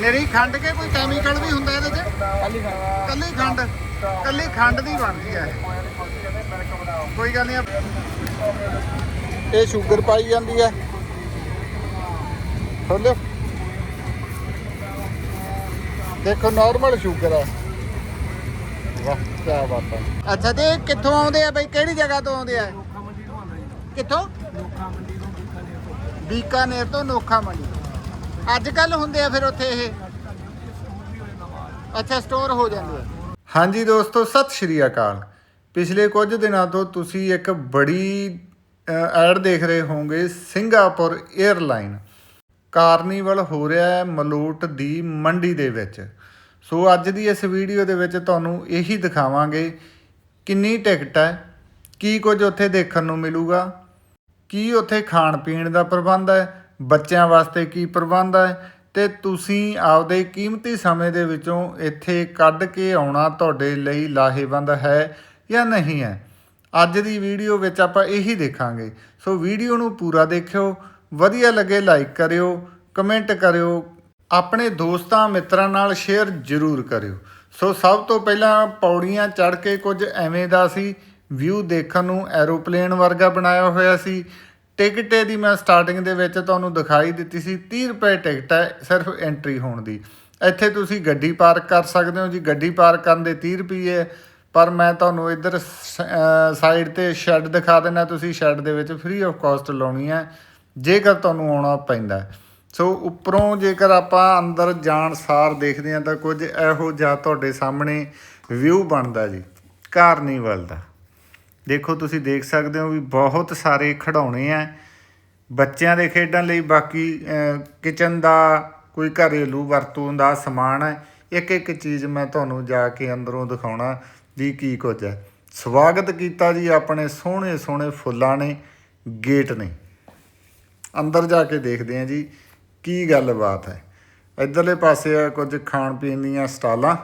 ਨਰੀ ਖੰਡ ਕੇ ਕੋਈ ਕੈਮੀਕਲ ਵੀ ਹੁੰਦਾ ਇਹਦੇ 'ਚ? ਕੱਲੀ ਖੰਡ। ਕੱਲੀ ਖੰਡ ਦੀ ਬਣਦੀ ਹੈ ਇਹ। ਕੋਈ ਗੱਲ ਨਹੀਂ ਇਹ ਸ਼ੂਗਰ ਪਾਈ ਜਾਂਦੀ ਹੈ ਖੋਲੋ ਦੇਖੋ ਨਾਰਮਲ ਸ਼ੂਗਰ ਹੈ ਵਾਹ ਕੀ ਬਾਤ ਹੈ ਅੱਛਾ ਤੇ ਕਿੱਥੋਂ ਆਉਂਦੇ ਆ ਬਈ? ਕਿਹੜੀ ਜਗ੍ਹਾ ਤੋਂ ਆਉਂਦੇ ਆ? ਕਿੱਥੋਂ? ਲੋਕਾਂ ਮੰਡੀ ਤੋਂ ਬੀਕਾਨੇਰ ਤੋਂ। ਨੋਖਾ ਮੰਡੀ ਅੱਜ ਕੱਲ ਹੁੰਦੇ ਆ ਫਿਰ ਉੱਥੇ ਇਹ? ਅੱਛਾ ਸਟੋਰ ਹੋ ਜਾਂਦੇ ਆ। ਹਾਂਜੀ ਦੋਸਤੋ, ਸਤਿ ਸ਼੍ਰੀ ਅਕਾਲ। ਪਿਛਲੇ ਕੁਝ ਦਿਨਾਂ ਤੋਂ ਤੁਸੀਂ ਇੱਕ ਬੜੀ ਐਡ ਦੇਖ ਰਹੇ ਹੋਵੋਗੇ, ਸਿੰਗਾਪੁਰ 에ਅਰਲਾਈਨ ਕਾਰਨੀਵਲ ਹੋ ਰਿਹਾ ਹੈ ਮਲੋਟ ਦੀ ਮੰਡੀ ਦੇ ਵਿੱਚ। ਸੋ ਅੱਜ ਦੀ ਇਸ ਵੀਡੀਓ ਦੇ ਵਿੱਚ ਤੁਹਾਨੂੰ ਇਹੀ ਦਿਖਾਵਾਂਗੇ ਕਿੰਨੀ ਟਿਕਟ ਹੈ, ਕੀ ਕੁਝ ਉੱਥੇ ਦੇਖਣ ਨੂੰ ਮਿਲੂਗਾ, ਕੀ ਉੱਥੇ ਖਾਣ ਪੀਣ ਦਾ ਪ੍ਰਬੰਧ ਹੈ ਬੱਚਿਆਂ ਵਾਸਤੇ ਕੀ ਪ੍ਰਬੰਧ ਹੈ ਤੇ ਤੁਸੀਂ ਆਪਦੇ ਕੀਮਤੀ ਸਮੇਂ ਦੇ ਵਿੱਚੋਂ ਇੱਥੇ ਕੱਢ ਕੇ ਆਉਣਾ ਤੁਹਾਡੇ ਲਈ ਲਾਹੇਵੰਦ ਹੈ ਜਾਂ ਨਹੀਂ ਹੈ? ਅੱਜ ਦੀ ਵੀਡੀਓ ਵਿੱਚ ਆਪਾਂ ਇਹੀ ਦੇਖਾਂਗੇ। ਸੋ ਵੀਡੀਓ ਨੂੰ ਪੂਰਾ ਦੇਖਿਓ, ਵਧੀਆ ਲੱਗੇ ਲਾਈਕ ਕਰਿਓ, ਕਮੈਂਟ ਕਰਿਓ, ਆਪਣੇ ਦੋਸਤਾਂ ਮਿੱਤਰਾਂ ਨਾਲ ਸ਼ੇਅਰ ਜ਼ਰੂਰ ਕਰਿਓ। ਸੋ ਸਭ ਤੋਂ ਪਹਿਲਾਂ ਪੌੜੀਆਂ ਚੜ੍ਹ ਕੇ ਕੁਝ ਐਵੇਂ ਦਾ ਸੀ, ਵਿਊ ਦੇਖਣ ਨੂੰ ਐਰੋਪਲੇਨ ਵਰਗਾ ਬਣਾਇਆ ਹੋਇਆ ਸੀ। ਟਿਕਟ ਦੀ ਮੈਂ ਸਟਾਰਟਿੰਗ ਦੇ ਵਿੱਚ ਤੁਹਾਨੂੰ ਦਿਖਾਈ ਦਿੱਤੀ ਸੀ 30 ਰੁਪਏ ਟਿਕਟ ਹੈ ਸਿਰਫ ਐਂਟਰੀ ਹੋਣ ਦੀ। ਇੱਥੇ ਤੁਸੀਂ ਗੱਡੀ ਪਾਰਕ ਕਰ ਸਕਦੇ ਹੋ ਜੀ, ਗੱਡੀ ਪਾਰਕ ਕਰਨ ਦੇ 30 ਰੁਪਏ ਪਰ ਮੈਂ ਤੁਹਾਨੂੰ ਇੱਧਰ ਸਾਈਡ ਤੇ ਸ਼ੈੱਡ ਦਿਖਾ ਦੇਣਾ ਤੁਸੀਂ ਸ਼ੈੱਡ ਦੇ ਵਿੱਚ ਫ੍ਰੀ ਆਫ ਕਾਸਟ ਲਾਉਣੀ ਹੈ, ਜੇਕਰ ਤੁਹਾਨੂੰ ਆਉਣਾ ਪੈਂਦਾ ਸੋ ਉੱਪਰੋਂ ਜੇਕਰ ਆਪਾਂ ਅੰਦਰ ਜਾਣ ਸਾਰ ਦੇਖਦੇ ਹਾਂ ਤਾਂ ਕੁਝ ਇਹੋ ਜਿਹਾ ਤੁਹਾਡੇ ਸਾਹਮਣੇ ਵਿਊ ਬਣਦਾ ਜੀ ਕਾਰਨੀਵਲ ਦਾ ਦੇਖੋ ਤੁਸੀਂ ਦੇਖ ਸਕਦੇ ਹੋ ਵੀ ਬਹੁਤ ਸਾਰੇ ਖਿਡੌਣੇ ਆ। ਬੱਚਿਆਂ ਦੇ ਖੇਡਣ ਲਈ ਬਾਕੀ ਕਿਚਨ ਦਾ ਕੋਈ ਘਰੇਲੂ ਵਰਤੋਂ ਦਾ ਸਮਾਨ ਹੈ। ਇੱਕ ਇੱਕ ਚੀਜ਼ ਮੈਂ ਤੁਹਾਨੂੰ ਜਾ ਕੇ ਅੰਦਰੋਂ ਦਿਖਾਉਣਾ ਵੀ ਕੀ ਕੁਝ ਹੈ। ਸਵਾਗਤ ਕੀਤਾ ਜੀ ਆਪਣੇ ਸੋਹਣੇ ਸੋਹਣੇ ਫੁੱਲਾਂ ਨੇ, ਗੇਟ ਨੇ। ਅੰਦਰ ਜਾ ਕੇ ਦੇਖਦੇ ਹਾਂ ਜੀ, ਕੀ ਗੱਲਬਾਤ ਹੈ। ਇਧਰਲੇ ਪਾਸੇ ਆ ਕੁਝ ਖਾਣ ਪੀਣ ਦੀਆਂ ਸਟਾਲਾਂ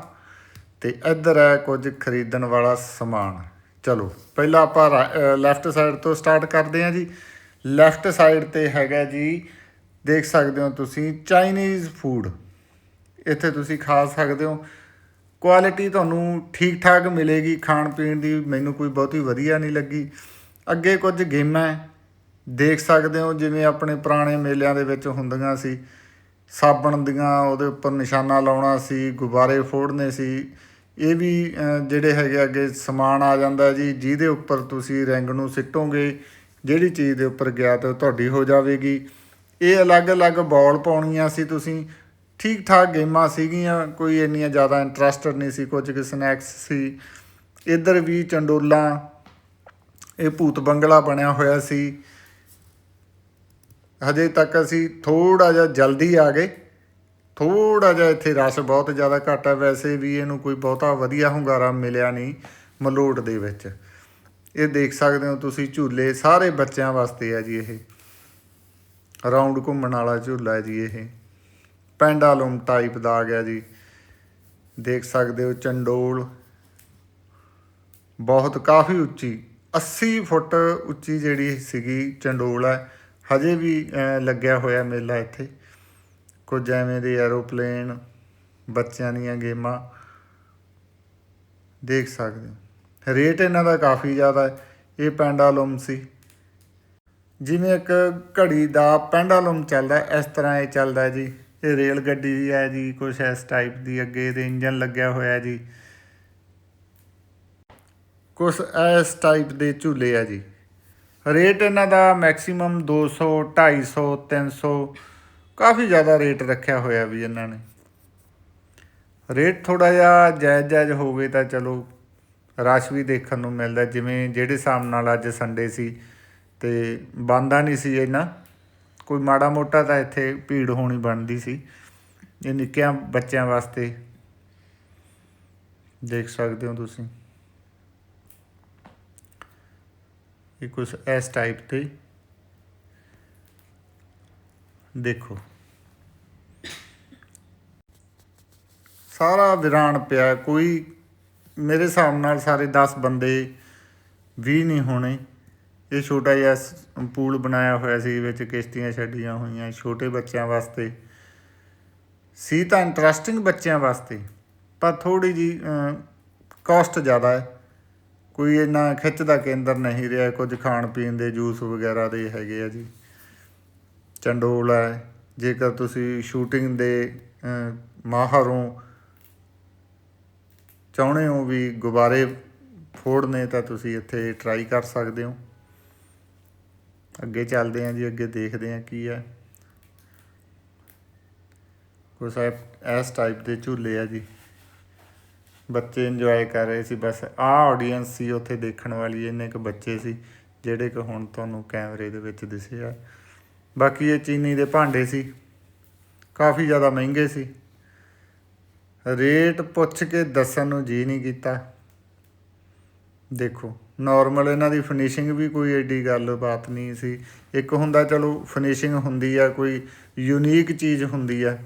ਤੇ ਇੱਧਰ ਹੈ ਕੁਝ ਖਰੀਦਣ ਵਾਲਾ ਸਮਾਨ। ਚਲੋ, ਪਹਿਲਾਂ ਆਪਾਂ ਲੈਫਟ ਸਾਈਡ ਤੋਂ ਸਟਾਰਟ ਕਰਦੇ ਹਾਂ ਜੀ। ਲੈਫਟ ਸਾਈਡ ਤੇ ਹੈਗਾ ਜੀ, ਦੇਖ ਸਕਦੇ ਹੋ ਤੁਸੀਂ ਚਾਈਨੀਜ਼ ਫੂਡ ਇੱਥੇ ਤੁਸੀਂ ਖਾ ਸਕਦੇ ਹੋ। ਕੁਆਲਿਟੀ ਤੁਹਾਨੂੰ ਠੀਕ ਠਾਕ ਮਿਲੇਗੀ ਖਾਣ ਪੀਣ ਦੀ, ਮੈਨੂੰ ਕੋਈ ਬਹੁਤੀ ਵਧੀਆ ਨਹੀਂ ਲੱਗੀ। ਅੱਗੇ ਕੁਝ ਗੇਮਾਂ ਦੇਖ ਸਕਦੇ ਹੋ, ਜਿਵੇਂ ਆਪਣੇ ਪੁਰਾਣੇ ਮੇਲਿਆਂ ਦੇ ਵਿੱਚ ਹੁੰਦੀਆਂ ਸੀ। ਸਾਬਣ ਦੀਆਂ, ਉਹਦੇ ਉੱਪਰ ਨਿਸ਼ਾਨਾ ਲਾਉਣਾ ਸੀ, ਗੁਬਾਰੇ ਫੋੜਨੇ ਸੀ। ਇਹ ਵੀ ਜਿਹੜੇ ਹੈਗੇ ਅੱਗੇ ਸਮਾਨ ਆ ਜਾਂਦਾ ਜੀ, ਜਿਹਦੇ ਉੱਪਰ ਤੁਸੀਂ ਰਿੰਗ ਨੂੰ ਸਿੱਟੋਗੇ, ਜਿਹੜੀ ਚੀਜ਼ ਦੇ ਉੱਪਰ ਗਿਆ ਤੇ ਤੁਹਾਡੀ ਹੋ ਜਾਵੇਗੀ। ਇਹ ਅਲੱਗ-ਅਲੱਗ ਬਾਲ ਪਾਉਣੀਆਂ ਸੀ ਤੁਸੀਂ। ਠੀਕ ਠਾਕ ਗੇਮਾਂ ਸੀਗੀਆਂ, ਕੋਈ ਇੰਨੀਆਂ ਜ਼ਿਆਦਾ ਇੰਟਰਸਟਡ ਨਹੀਂ ਸੀ, ਕੁਝ ਕੁ ਸਨੈਕਸ ਸੀ। ਇੱਧਰ ਵੀ ਚੰਡੋਲਾਂ, ਇਹ ਭੂਤ ਬੰਗਲਾ ਬਣਿਆ ਹੋਇਆ ਸੀ। ਹਜੇ ਤੱਕ ਅਸੀਂ ਥੋੜਾ ਜਿਹਾ ਜਲਦੀ ਆ ਗਏ। ਥੋੜਾ ਜਿਹਾ ਇੱਥੇ ਰਸ਼ ਬਹੁਤ ਜ਼ਿਆਦਾ ਘੱਟ ਹੈ, ਵੈਸੇ ਵੀ ਇਹਨੂੰ ਕੋਈ ਬਹੁਤਾ ਵਧੀਆ ਹੁੰਗਾਰਾ ਮਿਲਿਆ ਨਹੀਂ ਮਲੋਟ ਦੇ ਵਿੱਚ। ਇਹ ਦੇਖ ਸਕਦੇ ਹੋ ਤੁਸੀਂ ਝੂਲੇ, ਸਾਰੇ ਬੱਚਿਆਂ ਵਾਸਤੇ ਆ ਜੀ ਇਹ। ਰਾਉਂਡ ਘੁੰਮਣ ਵਾਲਾ ਝੂਲਾ ਜੀ ਇਹ। ਪੈਂਡਾਲੂਮ ਟਾਈਪ ਦਾ ਆ ਗਿਆ ਜੀ। ਦੇਖ ਸਕਦੇ ਹੋ ਚੰਡੋਲ। ਬਹੁਤ ਕਾਫੀ ਉੱਚੀ 80 ਫੁੱਟ ਉੱਚੀ ਜਿਹੜੀ ਸੀਗੀ ਚੰਡੋਲ ਹੈ। ਹਜੇ ਵੀ ਲੱਗਿਆ ਹੋਇਆ ਮੇਲਾ ਇੱਥੇ। ਕੁਝ ਐਵੇਂ ਦੇ ਐਰੋਪਲੇਨ ਬੱਚਿਆਂ ਦੀਆਂ ਗੇਮਾਂ ਦੇਖ ਸਕਦੇ ਹੋ। ਰੇਟ ਇਹਨਾਂ ਦਾ ਕਾਫੀ ਜ਼ਿਆਦਾ ਹੈ। ਇਹ ਪੈਂਡਾਲੂਮ ਸੀ। ਜਿਵੇਂ ਇੱਕ ਘੜੀ ਦਾ ਪੈਂਡਾਲੂਮ ਚੱਲਦਾ ਇਸ ਤਰ੍ਹਾਂ ਇਹ ਚੱਲਦਾ ਜੀ। ਇਹ ਰੇਲ ਗੱਡੀ ਹੈ ਜੀ, ਕੁਛ ਇਸ ਟਾਈਪ ਦੀ ਅੱਗੇ ਇਹਦੇ ਇੰਜਨ ਲੱਗਿਆ ਹੋਇਆ ਜੀ। ਕੁਛ ਇਸ ਟਾਈਪ ਦੇ ਝੂਲੇ ਆ ਜੀ। ਰੇਟ ਇਹਨਾਂ ਦਾ ਮੈਕਸਿਮਮ 200 250 300 ਕਾਫੀ ਜ਼ਿਆਦਾ ਰੇਟ ਰੱਖਿਆ ਹੋਇਆ ਵੀ ਇਹਨਾਂ ਨੇ। ਰੇਟ ਥੋੜਾ ਜਿਹਾ ਜਾਇਜ਼ ਜਾਇਜ਼ ਹੋਵੇ ਤਾਂ ਚਲੋ, ਰਸ਼ ਵੀ ਦੇਖਣ ਨੂੰ ਮਿਲਦਾ। ਜਿਵੇਂ ਜਿਹੜੇ ਹਿਸਾਬ ਨਾਲ ਅੱਜ ਸੰਡੇ ਸੀ ਤੇ ਬੰਦਾ ਨਹੀਂ ਸੀ ਇਹਨਾਂ ਕੋਈ ਮਾੜਾ ਮੋਟਾ ਤਾਂ ਇੱਥੇ ਭੀੜ ਹੋਣੀ ਬਣਦੀ ਸੀ। ਇਹ ਨਿੱਕਿਆਂ ਬੱਚਿਆਂ ਵਾਸਤੇ ਦੇਖ ਸਕਦੇ ਹੋ ਤੁਸੀਂ। ਇਹ ਕੁਛ ਇਸ ਟਾਈਪ ਤੇ। ਦੇਖੋ। ਸਾਰਾ ਵਿਰਾਨ ਪਿਆ, ਕੋਈ ਮੇਰੇ ਹਿਸਾਬ ਨਾਲ ਸਾਰੇ 10 ਬੰਦੇ ਵੀ ਨਹੀਂ ਹੋਣੇ। ਇਹ ਛੋਟਾ ਜਿਹਾ ਪੂਲ ਬਣਾਇਆ ਹੋਇਆ ਸੀ, ਵਿੱਚ ਕਿਸ਼ਤੀਆਂ ਛੱਡੀਆਂ ਹੋਈਆਂ ਛੋਟੇ ਬੱਚਿਆਂ ਵਾਸਤੇ। ਸੀ ਤਾਂ ਇੰਟਰਸਟਿੰਗ ਬੱਚਿਆਂ ਵਾਸਤੇ, ਪਰ ਥੋੜੀ ਜੀ ਕਾਸਟ ਜ਼ਿਆਦਾ ਹੈ। ਕੋਈ ਇੰਨਾ ਖਿੱਚ ਦਾ ਕੇਂਦਰ ਨਹੀਂ ਰਿਹਾ, ਕੁਝ ਖਾਣ ਪੀਣ ਦੇ ਜੂਸ ਵਗੈਰਾ ਦੇ ਹੈਗੇ ਆ ਜੀ। ਚੰਡੋਲ ਹੈ ਜੇਕਰ ਤੁਸੀਂ ਸ਼ੂਟਿੰਗ ਦੇ ਅਮ, ਮਾਹਰ ਹੋ ਚਾਹੁੰਦੇ ਹੋ ਵੀ ਗੁਬਾਰੇ ਫੋੜਨੇ ਤਾਂ ਤੁਸੀਂ ਇੱਥੇ ਟਰਾਈ ਕਰ ਸਕਦੇ ਹੋ। ਅੱਗੇ ਚੱਲਦੇ ਹਾਂ ਜੀ ਅੱਗੇ ਦੇਖਦੇ ਹਾਂ ਕੀ ਹੈ। ਕੁਛ ਇਸ ਟਾਈਪ ਦੇ ਝੂਲੇ ਆ ਜੀ। ਬੱਚੇ ਇੰਜੋਏ ਕਰ ਰਹੇ ਸੀ ਬਸ ਆਹ ਆਡੀਅנס ਸੀ ਉੱਥੇ ਦੇਖਣ ਵਾਲੀ ਇੰਨੇ ਕੁ ਬੱਚੇ ਸੀ ਜਿਹੜੇ ਕਿ ਹੁਣ ਤੁਹਾਨੂੰ ਕੈਮਰੇ ਦੇ ਵਿੱਚ ਦਿਸੇ ਆ। ਬਾਕੀ ਇਹ ਚੀਨੀ ਦੇ ਭਾਂਡੇ ਸੀ। ਕਾਫੀ ਜ਼ਿਆਦਾ ਮਹਿੰਗੇ ਸੀ। ਰੇਟ ਪੁੱਛ ਕੇ ਦੱਸਣ ਨੂੰ ਜੀ ਨਹੀਂ ਕੀਤਾ। ਦੇਖੋ ਨਾਰਮਲ ਇਹਨਾਂ ਦੀ ਫਿਨਿਸ਼ਿੰਗ ਵੀ ਕੋਈ ਐਡੀ ਗੱਲ ਬਾਤ ਨਹੀਂ ਸੀ। ਇੱਕ ਹੁੰਦਾ ਚਲੋ ਫਿਨਿਸ਼ਿੰਗ ਹੁੰਦੀ ਆ, ਕੋਈ ਯੂਨੀਕ ਚੀਜ਼ ਹੁੰਦੀ ਆ।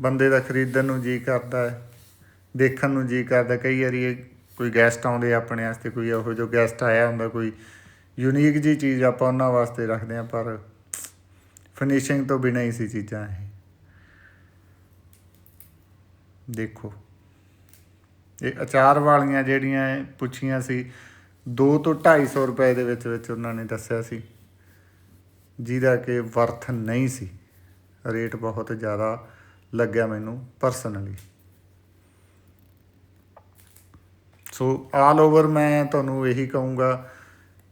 ਬੰਦੇ ਦਾ ਖਰੀਦਣ ਨੂੰ ਜੀ ਕਰਦਾ ਹੈ। ਦੇਖਣ ਨੂੰ ਜੀ ਕਰਦਾ। ਕਈ ਵਾਰੀ ਇਹ ਕੋਈ ਗੈਸਟ ਆਉਂਦੇ ਆਪਣੇ ਵਾਸਤੇ, ਕੋਈ ਇਹੋ ਜਿਹਾ ਗੈਸਟ ਆਇਆ ਹੁੰਦਾ, ਕੋਈ ਯੂਨੀਕ ਜੀ ਚੀਜ਼ ਆਪਾਂ ਉਹਨਾਂ ਵਾਸਤੇ ਰੱਖਦੇ ਆ ਪਰ ਫਿਨਿਸ਼ਿੰਗ ਤੋਂ ਬਿਨਾਂ ਹੀ ਸੀ ਚੀਜ਼ਾਂ ਇਹ। ਦੇਖੋ। ਇਹ ਅਚਾਰ ਵਾਲੀਆਂ ਜਿਹੜੀਆਂ ਪੁੱਛੀਆਂ ਸੀ 2 ਤੋਂ 250 ਰੁਪਏ ਦੇ ਵਿੱਚ ਵਿੱਚ ਉਹਨਾਂ ਨੇ ਦੱਸਿਆ ਸੀ, ਜਿਹਦਾ ਕਿ ਵਰਥ ਨਹੀਂ ਸੀ। ਰੇਟ ਬਹੁਤ ਜ਼ਿਆਦਾ ਲੱਗਿਆ ਮੈਨੂੰ ਪਰਸਨਲੀ ਸੋ ਆਲ ਓਵਰ ਮੈਂ ਤੁਹਾਨੂੰ ਇਹੀ ਕਹੂੰਗਾ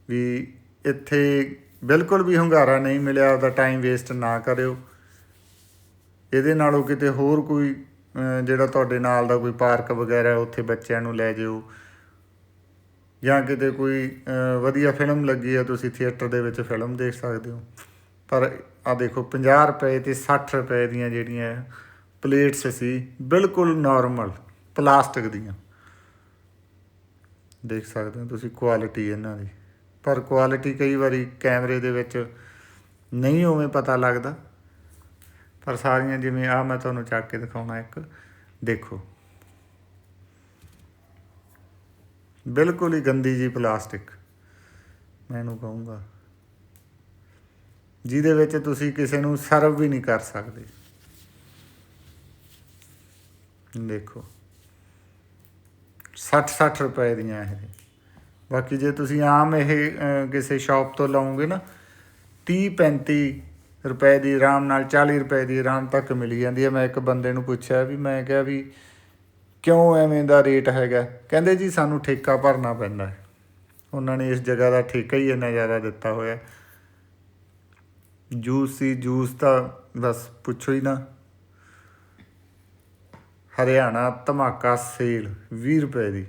ਵੀ ਇੱਥੇ ਬਿਲਕੁਲ ਵੀ ਹੁੰਗਾਰਾ ਨਹੀਂ ਮਿਲਿਆ ਉਹਦਾ ਟਾਈਮ ਵੇਸਟ ਨਾ ਕਰਿਓ। ਇਹਦੇ ਨਾਲੋਂ ਕਿਤੇ ਹੋਰ ਕੋਈ ਜਿਹੜਾ ਤੁਹਾਡੇ ਨਾਲ ਦਾ ਕੋਈ ਪਾਰਕ ਵਗੈਰਾ ਉੱਥੇ ਬੱਚਿਆਂ ਨੂੰ ਲੈ ਜਿਓ। ਜਾਂ ਕਿਤੇ ਕੋਈ ਵਧੀਆ ਫਿਲਮ ਲੱਗੀ ਆ ਤੁਸੀਂ ਥੀਏਟਰ ਦੇ ਵਿੱਚ ਫਿਲਮ ਦੇਖ ਸਕਦੇ ਹੋ। ਪਰ ਆ ਦੇਖੋ 50 ਰੁਪਏ ਤੇ 60 ਰੁਪਏ ਦੀਆਂ ਜਿਹੜੀਆਂ ਪਲੇਟਸ ਸੀ, ਬਿਲਕੁਲ ਨਾਰਮਲ ਪਲਾਸਟਿਕ ਦੀਆਂ। ਦੇਖ ਸਕਦੇ ਹੋ ਤੁਸੀਂ ਕੁਆਲਿਟੀ ਇਹਨਾਂ ਦੀ। ਪਰ ਕੁਆਲਿਟੀ ਕਈ ਵਾਰੀ ਕੈਮਰੇ ਦੇ ਵਿੱਚ ਨਹੀਂ ਉਵੇਂ ਪਤਾ ਲੱਗਦਾ। ਪਰ ਸਾਰੀਆਂ ਜਿਵੇਂ ਆ ਮੈਂ ਤੁਹਾਨੂੰ ਚੱਕ ਕੇ ਦਿਖਾਉਣਾ ਇੱਕ, ਦੇਖੋ। ਬਿਲਕੁਲ ਹੀ ਗੰਦੀ ਜੀ ਪਲਾਸਟਿਕ, ਮੈਂ ਇਹਨੂੰ ਕਹੂੰਗਾ। ਜਿਹਦੇ ਵਿੱਚ ਤੁਸੀਂ ਕਿਸੇ ਨੂੰ ਸਰਵ ਵੀ ਨਹੀਂ ਕਰ ਸਕਦੇ। ਦੇਖੋ। 60 60 ਰੁਪਏ ਦੀਆਂ ਇਹ। ਬਾਕੀ ਜੇ ਤੁਸੀਂ ਆਮ ਇਹ ਕਿਸੇ ਸ਼ਾਪ ਤੋਂ ਲਓਗੇ ਨਾ 30 35 ਰੁਪਏ ਦੀ ਆਰਾਮ ਨਾਲ 40 ਰੁਪਏ ਦੀ ਆਰਾਮ ਤੱਕ ਮਿਲੀ ਜਾਂਦੀ ਹੈ। ਮੈਂ ਇੱਕ ਬੰਦੇ ਨੂੰ ਪੁੱਛਿਆ ਵੀ, ਮੈਂ ਕਿਹਾ ਵੀ ਕਿਉਂ ਐਵੇਂ ਦਾ ਰੇਟ ਹੈਗਾ? ਕਹਿੰਦੇ ਜੀ, ਸਾਨੂੰ ਠੇਕਾ ਭਰਨਾ ਪੈਂਦਾ ਹੈ। ਉਹਨਾਂ ਨੇ ਇਸ ਜਗ੍ਹਾ ਦਾ ਠੇਕਾ ਹੀ ਇੰਨਾ ਜ਼ਿਆਦਾ ਦਿੱਤਾ ਹੋਇਆ ਜੂਸ ਸੀ, ਜੂਸ ਤਾਂ ਬਸ ਪੁੱਛੋ ਹੀ ਨਾ। ਹਰਿਆਣਾ ਧਮਾਕਾ ਸੇਲ 20 ਰੁਪਏ ਦੀ।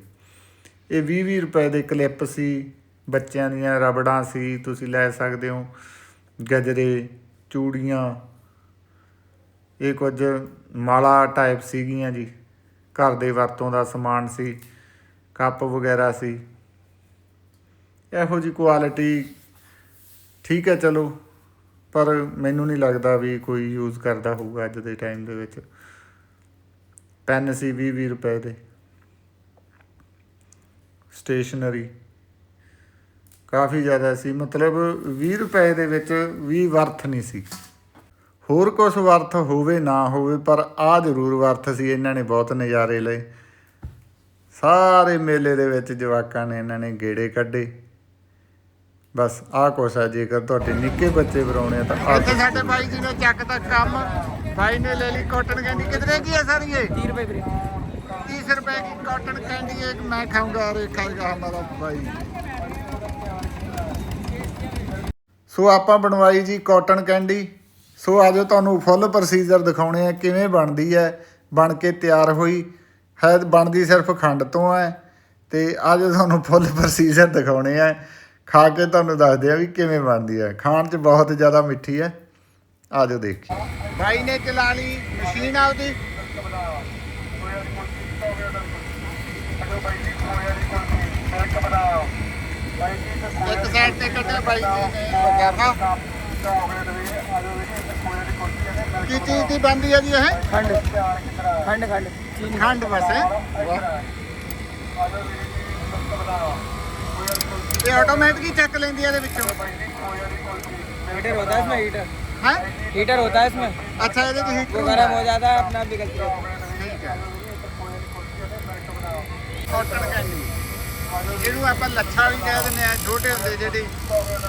ਇਹ 20 20 ਰੁਪਏ ਦੇ ਕਲਿੱਪ ਸੀ, ਬੱਚਿਆਂ ਦੀਆਂ ਰਬੜਾਂ ਸੀ, ਤੁਸੀਂ ਲੈ ਸਕਦੇ ਹੋ। ਗਜਰੇ, ਚੂੜੀਆਂ, ਇਹ ਕੁਝ ਮਾਲਾ ਟਾਈਪ ਸੀਗੀਆਂ ਜੀ। ਘਰ ਦੇ ਵਰਤੋਂ ਦਾ ਸਮਾਨ ਸੀ, ਕੱਪ ਵਗੈਰਾ ਸੀ। ਇਹੋ ਜੀ ਕੁਆਲਿਟੀ ਠੀਕ ਹੈ ਚਲੋ, ਪਰ ਮੈਨੂੰ ਨਹੀਂ ਲੱਗਦਾ ਵੀ ਕੋਈ ਯੂਜ਼ ਕਰਦਾ ਹੋਊਗਾ ਅੱਜ ਦੇ ਟਾਈਮ ਦੇ ਵਿੱਚ। ਪੈਨ ਸੀ 20 20 ਰੁਪਏ ਦੇ। ਸਟੇਸ਼ਨਰੀ। ਕਾਫੀ ਜ਼ਿਆਦਾ ਸੀ ਮਤਲਬ 20 ਰੁਪਏ ਦੇ ਵਿੱਚ ਵੀ ਵਰਥ ਨਹੀਂ ਸੀ। ਹੋਰ ਕੁਝ ਵਰਥ ਹੋਵੇ ਨਾ ਹੋਵੇ ਪਰ ਆ ਜ਼ਰੂਰ ਵਰਥ ਸੀ ਇਹਨਾਂ ਨੇ ਬਹੁਤ ਨਜ਼ਾਰੇ ਲਏ। ਸਾਰੇ ਮੇਲੇ ਦੇ ਵਿੱਚ ਜਵਾਕਾਂ ਨੇ ਇਹਨਾਂ ਨੇ ਗੇੜੇ ਕੱਢੇ। ਬਸ ਆਹ ਕੁਛ ਆ ਜੇਕਰ ਤੁਹਾਡੇ ਨਿੱਕੇ ਬੱਚੇ ਬਰਾਉਣੇ ਆ ਤਾਂ ਇੱਥੇ ਸਾਡੇ ਬਾਈ ਜੀ ਨੇ ਚੱਕ ਦਾ ਕੰਮ ਬਾਈ ਨੇ ਲੈ ਲਈ ਕਾਟਨ ਕੈਂਡੀ ਕਿਤਨੇ ਕੀ ਹੈ ਸਰ ਇਹ 30 ਰੁਪਏ ਵੀਰੇ। 30 रुपए की कॉटन कैंडी एक मैं खाऊंगा और एक खाएगा हमारा भाई ਸੋ ਆਪਾਂ ਬਣਵਾਈ ਜੀ ਕਾਟਨ ਕੈਂਡੀ ਸੋ ਆਜੋ ਤੁਹਾਨੂੰ ਫੁੱਲ ਪ੍ਰੋਸੀਜਰ ਦਿਖਾਉਣੇ ਆ ਕਿਵੇਂ ਬਣਦੀ ਹੈ ਬਣ ਕੇ ਤਿਆਰ ਹੋਈ ਹੈ ਬਣਦੀ ਸਿਰਫ ਖੰਡ ਤੋਂ ਹੈ ਤੇ ਆਜੋ ਤੁਹਾਨੂੰ ਫੁੱਲ ਪ੍ਰੋਸੀਜਰ ਦਿਖਾਉਣੇ ਆ ਖਾ ਕੇ ਤੁਹਾਨੂੰ ਦੱਸਦੇ ਆ ਵੀ ਕਿਵੇਂ ਬਣਦੀ ਹੈ ਖਾਣ 'ਚ ਬਹੁਤ ਜ਼ਿਆਦਾ ਮਿੱਠੀ ਹੈ ਆਜੋ ਦੇਖੀ ਭਾਈ ਨੇ ਚਲਾ ਲਈ ਮਸ਼ੀਨ ਆਪਦੀ ਇੱਕ ਸਾਈਡ ਤੇ ਕੱਢਿਆ ਬਾਈ ਜੀ ਨੇ ਲਗਾਵਾ ਕੀ ਚੀਜ਼ ਦੀ ਬੰਦੀ ਹੈ ਜੀ ਇਹ ਖੰਡ ਖੰਡ ਖੰਡ ਚੀਨੀ ਖੰਡ ਬਸ ਹੈ ਵਾਹ ਇਹ ਆਟੋਮੈਟਿਕ ਹੀ ਚੱਕ ਲੈਂਦੀ ਹੈ ਇਹਦੇ ਵਿੱਚੋਂ हीटर होता है इसमें हीटर ਹੈ हीटर होता है इसमें ਅੱਛਾ ਇਹਦੇ ਚ ਹੀਟਰ वो गर्म हो जाता है अपना आप निकलती ਇਹਨੂੰ ਆਪਾਂ ਲੱਛਾ ਵੀ ਕਹਿ ਦਿੰਦੇ ਆ ਛੋਟੇ ਹੁੰਦੇ ਜਿਹੜੀ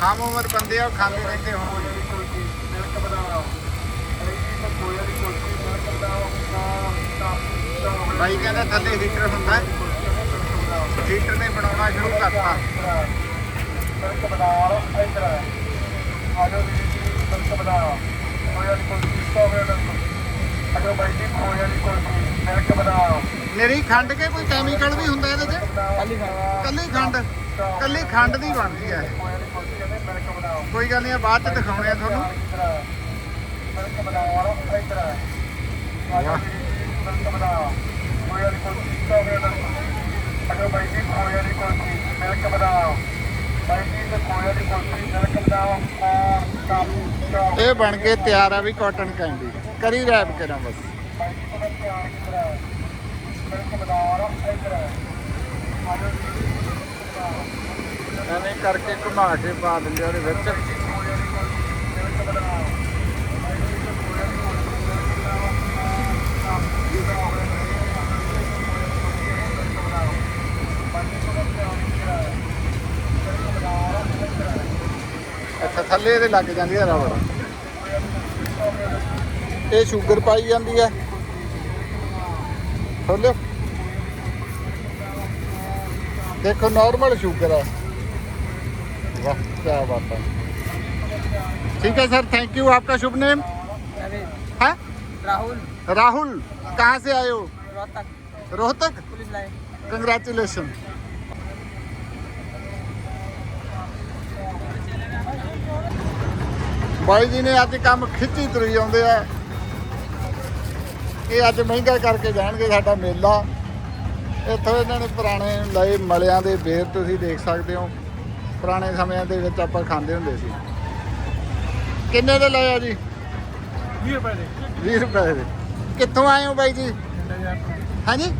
ਆਮ ਉਮਰ ਬੰਦੇ ਆ ਉਹ ਖਾਂਦੇ ਰਹਿੰਦੇ ਹੋਣਗੇ ਭਾਈ ਕਹਿੰਦਾ ਥੱਲੇ ਹੀਟਰ ਹੁੰਦਾ ਹੀਟਰ ਨੇ ਬਣਾਉਣਾ ਸ਼ੁਰੂ ਕਰਤਾ ਮੇਰੀ ਖੰਡ ਕੇ ਕੋਈ ਕੈਮੀਕਲ ਵੀ ਹੁੰਦਾ ਇਹਦੇ 'ਚ? ਕੱਲੀ ਖੰਡ। ਕੱਲੀ ਖੰਡ? ਦੀ ਬਣਦੀ ਆ ਕੋਈ ਗੱਲ ਨਹੀਂ ਬਾਅਦ 'ਚ ਦਿਖਾਉਣੇ ਆ ਤੁਹਾਨੂੰ। ਇਹ ਬਣ ਕੇ ਤਿਆਰ ਆ ਵੀ ਕਾਟਨ ਕੈਂਡੀ ਕਰੀ ਰੈਪ ਕਰਾਂ ਬਸ। ਐਵੇਂ ਕਰਕੇ ਘੁਮਾ ਕੇ ਪਾ ਦਿੰਦੇ ਆ ਉਹਦੇ ਵਿੱਚ। ਅੱਛਾ, ਥੱਲੇ ਇਹਦੇ ਲੱਗ ਜਾਂਦੀ ਹੈ ਰਬੜ। ਇਹ ਸ਼ੂਗਰ ਪਾਈ ਜਾਂਦੀ ਹੈ ਖੋਲੋ ਦੇਖੋ ਨਾਰਮਲ ਸ਼ੂਗਰ ਹੈ वाह क्या बात है ठीक है सर थैंक यू आपका शुभ नेम नवीन है राहुल राहुल कहाँ से आए हो Rohtak Rohtak police line congratulation ਬਾਈ ਜੀ ਨੇ ਅੱਜ ਕੰਮ ਖਿੱਚੀ ਤੁਰੀ ਆਉਂਦੇ ਆ ਕਿ ਅੱਜ ਮਹਿੰਗਾ ਕਰਕੇ ਜਾਣਗੇ ਸਾਡਾ ਮੇਲਾ। ਇੱਥੋਂ ਇਹਨਾਂ ਨੇ ਪੁਰਾਣੇ ਲਏ ਮਲਿਆਂ ਦੇ ਬੇਰ ਤੁਸੀਂ ਦੇਖ ਸਕਦੇ ਹੋ। ਪੁਰਾਣੇ ਸਮਿਆਂ ਦੇ ਵਿੱਚ ਆਪਾਂ ਖਾਂਦੇ ਹੁੰਦੇ ਸੀ। ਕਿੰਨੇ ਦੇ ਲਏ ਆ ਜੀ? 20 ਰੁਪਏ ਦੇ। 20 ਰੁਪਏ ਦੇ। ਕਿੱਥੋਂ ਆਏ ਹੋ ਬਾਈ ਜੀ? ਹਾਂਜੀ?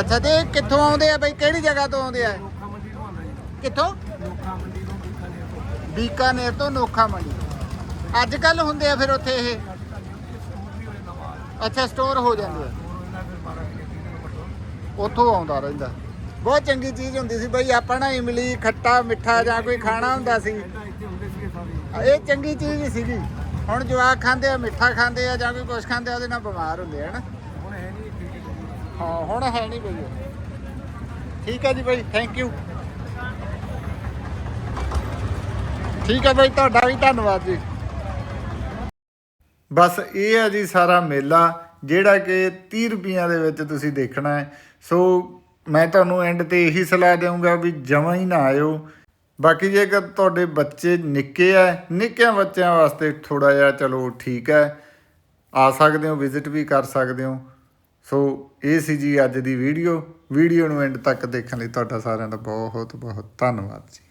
ਅੱਛਾ ਤੇ ਕਿੱਥੋਂ ਆਉਂਦੇ ਆ ਬਾਈ? ਕਿਹੜੀ ਜਗ੍ਹਾ ਤੋਂ ਆਉਂਦੇ ਆ? ਕਿੱਥੋਂ? ਬੀਕਾਨੇਰ ਤੋਂ। ਨੋਖਾ ਮੰਡੀ। ਅੱਜ ਕੱਲ ਹੁੰਦੇ ਆ ਫਿਰ ਉੱਥੇ ਇਹ? ਅੱਛਾ ਸਟੋਰ ਹੋ ਜਾਂਦੇ ਆ ਉੱਥੋਂ ਆਉਂਦਾ ਰਹਿੰਦਾ। ਬਹੁਤ ਚੰਗੀ ਚੀਜ਼ ਹੁੰਦੀ ਸੀ ਬਈ, ਆਪਾਂ ਨਾ ਇਮਲੀ, ਖੱਟਾ, ਮਿੱਠਾ ਜਾਂ ਕੋਈ ਖਾਣਾ ਹੁੰਦਾ ਸੀ। ਇਹ ਚੰਗੀ ਚੀਜ਼ ਹੀ ਸੀਗੀ। ਹੁਣ ਜਵਾਕ ਖਾਂਦੇ ਆ, ਮਿੱਠਾ ਖਾਂਦੇ ਆ ਜਾਂ ਕੋਈ ਕੁਛ ਖਾਂਦੇ ਆ, ਉਹਦੇ ਨਾਲ ਬਿਮਾਰ ਹੁੰਦੇ ਆ ਨਾ ਹਾਂ, ਹੁਣ ਹੈ ਨਹੀਂ ਬਈ ਠੀਕ ਹੈ ਜੀ ਭਾਈ ਥੈਂਕ ਯੂ ਠੀਕ ਹੈ ਭਾਈ ਤੁਹਾਡਾ ਵੀ ਧੰਨਵਾਦ ਜੀ। ਬਸ ਇਹ ਹੈ ਜੀ ਸਾਰਾ ਮੇਲਾ, ਜਿਹੜਾ ਕਿ 30 ਰੁਪਈਆਂ ਦੇ ਵਿੱਚ ਤੁਸੀਂ ਦੇਖਣਾ ਹੈ। ਸੋ ਮੈਂ ਤੁਹਾਨੂੰ ਐਂਡ ਤੇ ਇਹੀ ਸਲਾਹ ਦੇਵਾਂਗਾ ਵੀ ਜਮਾਂ ਹੀ ਨਾ ਆਇਓ। ਬਾਕੀ ਜੇਕਰ ਤੁਹਾਡੇ ਬੱਚੇ ਨਿੱਕੇ ਆ, ਨਿੱਕਿਆਂ ਬੱਚਿਆਂ ਵਾਸਤੇ ਥੋੜਾ ਜਿਹਾ ਚਲੋ ਠੀਕ ਹੈ। ਆ ਸਕਦੇ ਹੋ ਵਿਜ਼ਿਟ ਵੀ ਕਰ ਸਕਦੇ ਹੋ। ਸੋ ਇਹ ਸੀ ਜੀ ਅੱਜ ਦੀ ਵੀਡੀਓ ਵੀਡੀਓ ਨੂੰ ਐਂਡ ਤੱਕ ਦੇਖਣ ਲਈ ਤੁਹਾਡਾ ਸਾਰਿਆਂ ਦਾ ਬਹੁਤ ਬਹੁਤ ਧੰਨਵਾਦ ਜੀ।